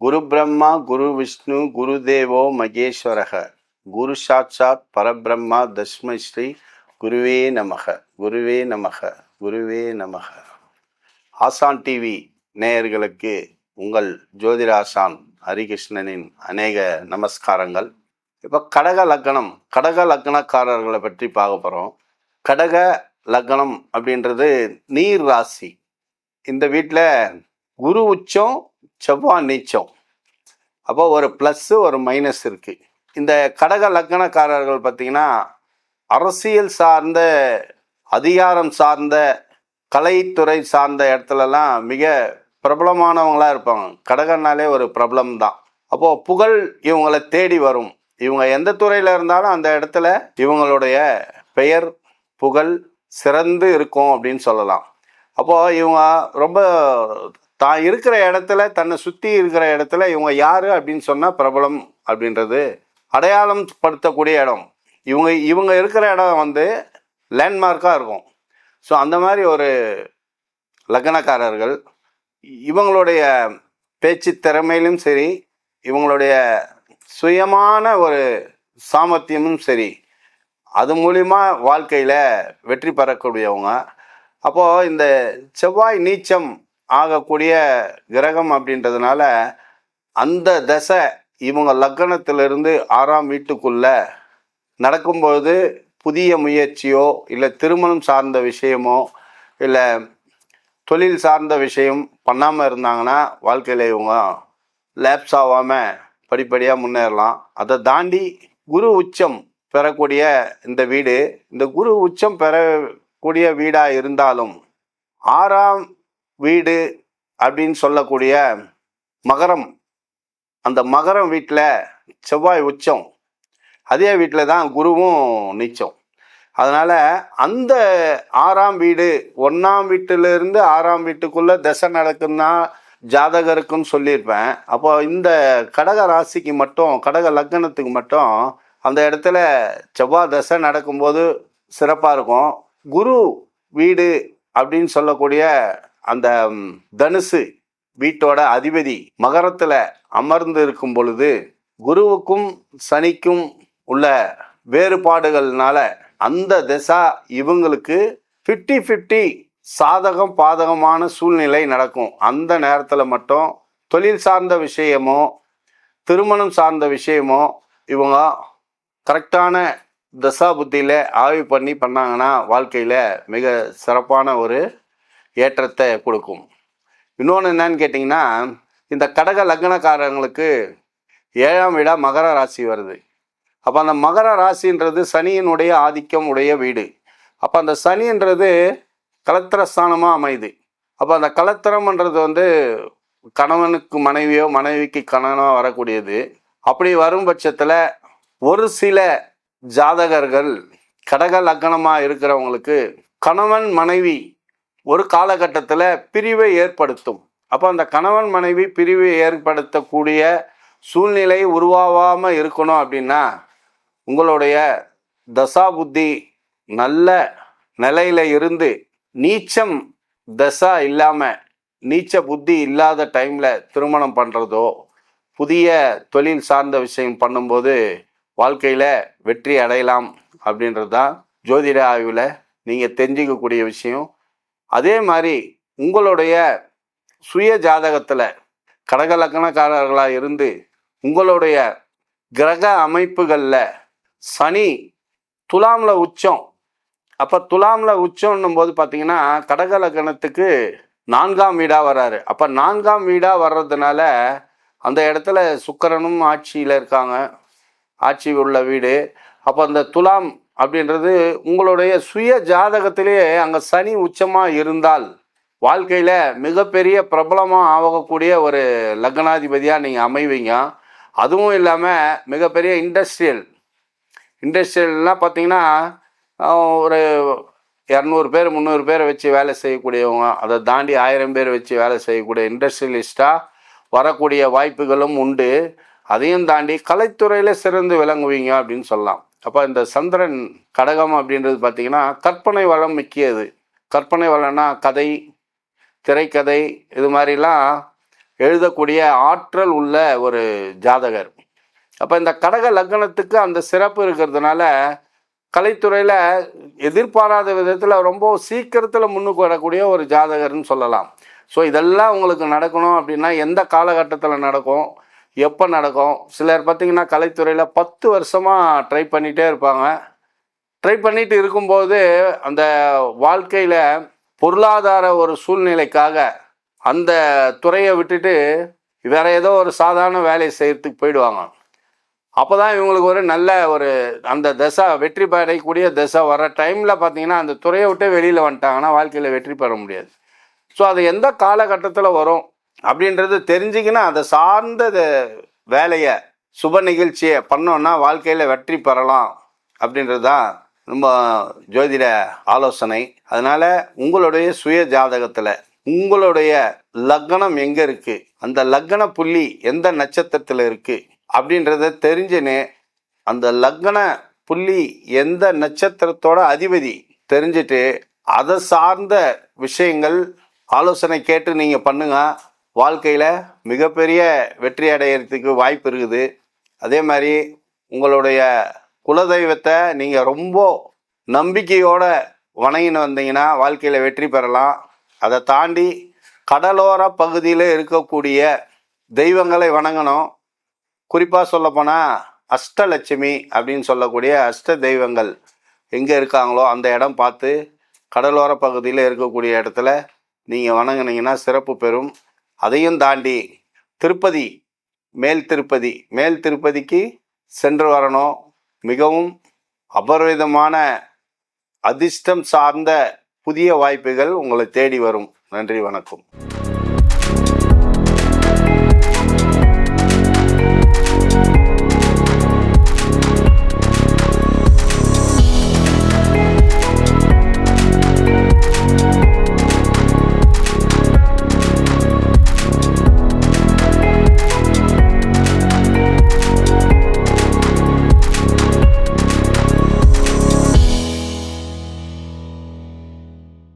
குரு பிரம்மா குரு விஷ்ணு குரு தேவோ மகேஸ்வரக. குரு சாட்சாத் பரபிரம்மா தஸ்மை ஸ்ரீ குருவே நமக. குருவே நமக. குருவே நமக. ஆசான் டிவி நேயர்களுக்கு உங்கள் ஜோதிட ஆசான் ஹரிகிருஷ்ணனின் அநேக நமஸ்காரங்கள். இப்போ கடக லக்னம் கடக லக்னக்காரர்களை பற்றி பார்க்க போகிறோம் கடக லக்னம் அப்படின்றது நீர் ராசி. இந்த வீட்டில் குரு உச்சம் செவ்வாய் நீச்சம். அப்போ ஒரு ப்ளஸ்ஸு ஒரு மைனஸ் இருக்குது இந்த கடக லக்னக்காரர்கள் பார்த்தீங்கன்னா அரசியல் சார்ந்த அதிகாரம் சார்ந்த கலைத்துறை சார்ந்த இடத்துலலாம் மிக பிரபலமானவங்களாக இருப்பாங்க. கடகன்னாலே ஒரு பிரபலம் தான். அப்போது புகழ் இவங்களை தேடி வரும். இவங்க எந்த துறையில் இருந்தாலும் அந்த இடத்துல இவங்களுடைய பெயர் புகழ் சிறந்து இருக்கும் அப்படின்னு சொல்லலாம். அப்போது இவங்க ரொம்ப தான் இருக்கிற இடத்துல தன்னை சுற்றி இருக்கிற இடத்துல இவங்க யார் அப்படின்னு சொன்னால் பிரபலம் அப்படின்றது அடையாளம் படுத்தக்கூடிய இடம். இவங்க இவங்க இருக்கிற இடம் வந்து லேண்ட்மார்க்காக இருக்கும். ஸோ அந்த மாதிரி ஒரு லக்னக்காரர்கள் இவங்களுடைய பேச்சு திறமையிலும் சரி இவங்களுடைய சுயமான ஒரு சாமர்த்தியமும் சரி அது மூலிமா வாழ்க்கையில் வெற்றி பெறக்கூடியவங்க. அப்போது இந்த செவ்வாய் நீச்சம் ஆகக்கூடிய கிரகம் அப்படின்றதுனால அந்த தசை இவங்க லக்கணத்திலிருந்து ஆறாம் வீட்டுக்குள்ள நடக்கும்பொழுது புதிய முயற்சியோ இல்லை திருமணம் சார்ந்த விஷயமோ இல்லை தொழில் சார்ந்த விஷயம் பண்ணாமல் இருந்தாங்கன்னா வாழ்க்கையில் இவங்க லேப்ஸ் ஆகாமல் படிப்படியாக முன்னேறலாம். அதை தாண்டி குரு உச்சம் பெறக்கூடிய இந்த வீடு இந்த குரு உச்சம் பெறக்கூடிய வீடாக இருந்தாலும் ஆறாம் வீடு அப்படின்னு சொல்லக்கூடிய மகரம். அந்த மகரம் வீட்டில் செவ்வாய் உச்சம். அதே வீட்டில் தான் குருவும் நீச்சம். அதனால் அந்த ஆறாம் வீடு ஒன்றாம் வீட்டிலிருந்து ஆறாம் வீட்டுக்குள்ளே தசை நடக்குன்னா ஜாதகருக்குன்னு சொல்லியிருப்பேன். அப்போ இந்த கடக ராசிக்கு மட்டும் கடக லக்னத்துக்கு மட்டும் அந்த இடத்துல செவ்வாய் தசை நடக்கும்போது சிறப்பாக இருக்கும். குரு வீடு அப்படின்னு சொல்லக்கூடிய அந்த தனுசு வீட்டோட அதிபதி மகரத்தில் அமர்ந்து இருக்கும் பொழுது குருவுக்கும் சனிக்கும் உள்ள வேறுபாடுகள்னால அந்த திசா இவங்களுக்கு ஃபிஃப்டி ஃபிஃப்டி சாதகம் பாதகமான சூழ்நிலை நடக்கும். அந்த நேரத்தில் மட்டும் தொழில் சார்ந்த விஷயமோ திருமணம் சார்ந்த விஷயமோ இவங்க கரெக்டான தசா புத்தியில் ஆய்வு பண்ணி பண்ணாங்கன்னா வாழ்க்கையில் மிக சிறப்பான ஒரு ஏற்றத்தை கொடுக்கும். இன்னொன்று என்னன்னு கேட்டிங்கன்னா இந்த கடக லக்னக்காரங்களுக்கு ஏழாம் வீடாக மகர ராசி வருது. அப்போ அந்த மகர ராசின்றது சனியினுடைய ஆதிக்கம் உடைய வீடு. அப்போ அந்த சனின்றது கலத்திரஸ்தானமாக அமையுது. அப்போ அந்த கலத்திரம்ன்றது வந்து கணவனுக்கு மனைவியோ மனைவிக்கு கணவனோ வரக்கூடியது. அப்படி வரும் பட்சத்தில் ஒரு சில ஜாதகர்கள் கடக லக்னமாக இருக்கிறவங்களுக்கு கணவன் மனைவி ஒரு காலகட்டத்தில் பிரிவை ஏற்படுத்தும். அப்போ அந்த கணவன் மனைவி பிரிவை ஏற்படுத்தக்கூடிய சூழ்நிலை உருவாகாமல் இருக்கணும் அப்படின்னா உங்களுடைய தசா புத்தி நல்ல நிலையில இருந்து நீச்சம் தசா இல்லாமல் நீச்ச புத்தி இல்லாத டைமில் திருமணம் பண்ணுறதோ புதிய தொழில் சார்ந்த விஷயம் பண்ணும்போது வாழ்க்கையில் வெற்றி அடையலாம் அப்படின்றது தான் ஜோதிட ஆய்வில் நீங்கள் தெரிஞ்சுக்கக்கூடிய விஷயம். அதே மாதிரி உங்களுடைய சுய ஜாதகத்தில் கடகலக்கணக்காரர்களாக இருந்து உங்களுடைய கிரக அமைப்புகளில் சனி துலாமில் உச்சம். அப்போ துலாமில் உச்சம்னும் போது பார்த்தீங்கன்னா கடகலக்கணத்துக்கு நான்காம் வீடாக வர்றாரு. அப்போ நான்காம் வீடாக வர்றதுனால அந்த இடத்துல சுக்கரனும் ஆட்சியில் இருக்காங்க. ஆட்சி உள்ள வீடு. அப்போ அந்த துலாம் அப்படின்றது உங்களுடைய சுய ஜாதகத்திலேயே அங்கே சனி உச்சமாக இருந்தால் வாழ்க்கையில் மிகப்பெரிய பிரபலமாக ஆகக்கூடிய ஒரு லக்னாதிபதியாக நீங்கள் அமைவீங்க. அதுவும் இல்லாமல் மிகப்பெரிய இண்டஸ்ட்ரியல். இண்டஸ்ட்ரியல்னால் பார்த்தீங்கன்னா ஒரு இரநூறு பேர் முந்நூறு பேரை வச்சு வேலை செய்யக்கூடியவங்க அதை தாண்டி ஆயிரம் பேர் வச்சு வேலை செய்யக்கூடிய இண்டஸ்ட்ரியலிஸ்ட்டாக வரக்கூடிய வாய்ப்புகளும் உண்டு. அதையும் தாண்டி கலைத்துறையில் சிறந்து விளங்குவீங்க அப்படின்னு சொல்லலாம். அப்போ இந்த சந்திரன் கடகம் அப்படின்றது பார்த்திங்கன்னா கற்பனை வளம் மிக்கியது. கற்பனை வளம்னா கதை திரைக்கதை இது மாதிரிலாம் எழுதக்கூடிய ஆற்றல் உள்ள ஒரு ஜாதகர். அப்போ இந்த கடக லக்னத்துக்கு அந்த சிறப்பு இருக்கிறதுனால கலைத்துறையில் எதிர்பாராத விதத்தில் ரொம்ப சீக்கிரத்தில் முன்னுக்கு வரக்கூடிய ஒரு ஜாதகர்னு சொல்லலாம். ஸோ இதெல்லாம் உங்களுக்கு நடக்கணும் அப்படின்னா எந்த காலகட்டத்தில் நடக்கும்? எப்போ நடக்கும்? சிலர் பார்த்திங்கன்னா கலைத்துறையில் பத்து வருஷமாக ட்ரை பண்ணிகிட்டே இருப்பாங்க. ட்ரை பண்ணிட்டு இருக்கும்போது அந்த வாழ்க்கையில் பொருளாதார ஒரு சூழ்நிலைக்காக அந்த துறையை விட்டுட்டு வேறு ஏதோ ஒரு சாதாரண வேலையை செய்கிறதுக்கு போயிடுவாங்க. அப்போ தான் இவங்களுக்கு ஒரு நல்ல ஒரு அந்த தசை வெற்றி பெறக்கூடிய தசை வர டைமில் பார்த்தீங்கன்னா அந்த துறையை விட்டு வெளியில் வந்துட்டாங்கன்னா வாழ்க்கையில் வெற்றி பெற முடியாது. ஸோ அது எந்த காலகட்டத்தில் வரும்? அப்படின்றது தெரிஞ்சிக்கினா அதை சார்ந்த வேலையை சுப நிகழ்ச்சியை பண்ணோன்னா வாழ்க்கையில் வெற்றி பெறலாம் அப்படின்றது தான் ரொம்ப ஜோதிட ஆலோசனை. அதனால் உங்களுடைய சுய ஜாதகத்தில் உங்களுடைய லக்னம் எங்கே இருக்குது அந்த லக்ன புள்ளி எந்த நட்சத்திரத்தில் இருக்குது அப்படின்றத தெரிஞ்சுன்னு அந்த லக்ன புள்ளி எந்த நட்சத்திரத்தோட அதிபதி தெரிஞ்சுட்டு அதை சார்ந்த விஷயங்கள் ஆலோசனை கேட்டு நீங்கள் பண்ணுங்கள் வாழ்க்கையில் மிகப்பெரிய வெற்றி அடையிறதுக்கு வாய்ப்பு இருக்குது. அதே மாதிரி உங்களுடைய குலதெய்வத்தை நீங்கள் ரொம்ப நம்பிக்கையோடு வணங்கின்னு வந்தீங்கன்னா வாழ்க்கையில் வெற்றி பெறலாம். அதை தாண்டி கடலோர பகுதியில் இருக்கக்கூடிய தெய்வங்களை வணங்கணும். குறிப்பாக சொல்லப்போனால் அஷ்டலட்சுமி அப்படின்னு சொல்லக்கூடிய அஷ்ட தெய்வங்கள் எங்கே இருக்காங்களோ அந்த இடம் பார்த்து கடலோர பகுதியில் இருக்கக்கூடிய இடத்துல நீங்கள் வணங்குனீங்கன்னா சிறப்பு பெறும். அதையும் தாண்டி திருப்பதி மேல் திருப்பதி மேல் திருப்பதிக்கு சென்று வரணும். மிகவும் அபரிதமான அதிர்ஷ்டம் சார்ந்த புதிய வாய்ப்புகள் உங்களை தேடி வரும். நன்றி வணக்கம்.